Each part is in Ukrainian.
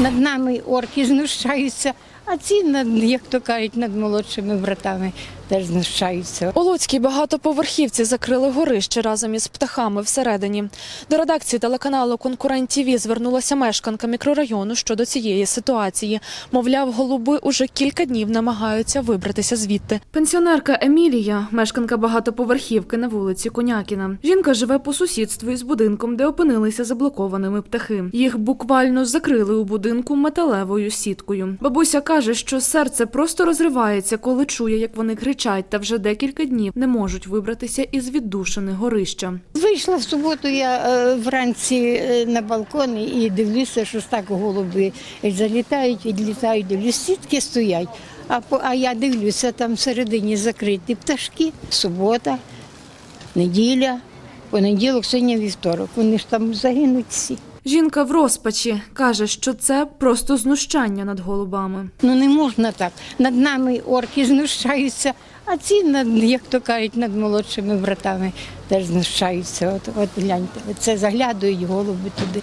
Над нами орки знущаються, а ці, як то кажуть, над молодшими братами теж знущаються. У Луцькій багатоповерхівці закрили горище разом із птахами всередині. До редакції телеканалу Конкурент ТІВІ звернулася мешканка мікрорайону щодо цієї ситуації. Мовляв, голуби уже кілька днів намагаються вибратися звідти. Пенсіонерка Емілія, мешканка багатоповерхівки на вулиці Конякіна. Жінка живе по сусідству із будинком, де опинилися заблокованими птахи. Їх буквально закрили у будинку металевою сіткою. Бабуся каже, що серце просто розривається, коли чує, як вони кричать, та вже декілька днів не можуть вибратися із віддушини горища. Вийшла в суботу я е, вранці е, на балкон і дивлюся, що так голуби залітають, відлітають, дивлюсь, сітки стоять. А, а я дивлюся, там всередині закриті пташки, субота, неділя, понеділок, сьогодні вівторок. Вони ж там загинуть всі. Жінка в розпачі каже, що це просто знущання над голубами. Ну не можна так. Над нами орки знущаються, а ці, над, як то кажуть, над молодшими братами теж знущаються. От, от гляньте, це заглядують голуби туди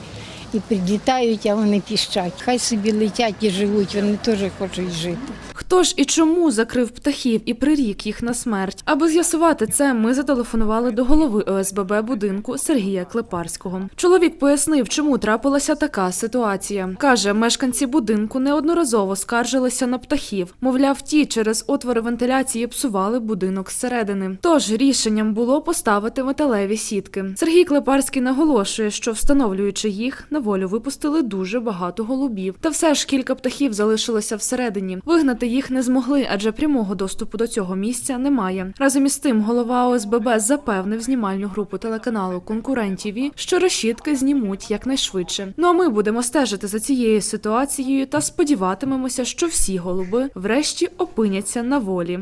і підлітають, а вони піщать. Хай собі летять і живуть, вони теж хочуть жити. Хто ж і чому закрив птахів і прирік їх на смерть? Аби з'ясувати це, ми зателефонували до голови ОСББ будинку Сергія Клепарського. Чоловік пояснив, чому трапилася така ситуація. Каже, мешканці будинку неодноразово скаржилися на птахів. Мовляв, ті через отвори вентиляції псували будинок зсередини. Тож рішенням було поставити металеві сітки. Сергій Клепарський наголошує, що встановлюючи їх, на волю випустили дуже багато голубів. Та все ж кілька птахів залишилося всередині. Вигнати їх не змогли, адже прямого доступу до цього місця немає. Разом із тим, голова ОСББ запевнив знімальну групу телеканалу Конкурент ТІВІ, що решітки знімуть якнайшвидше. Ну а ми будемо стежити за цією ситуацією та сподіватимемося, що всі голуби врешті опиняться на волі.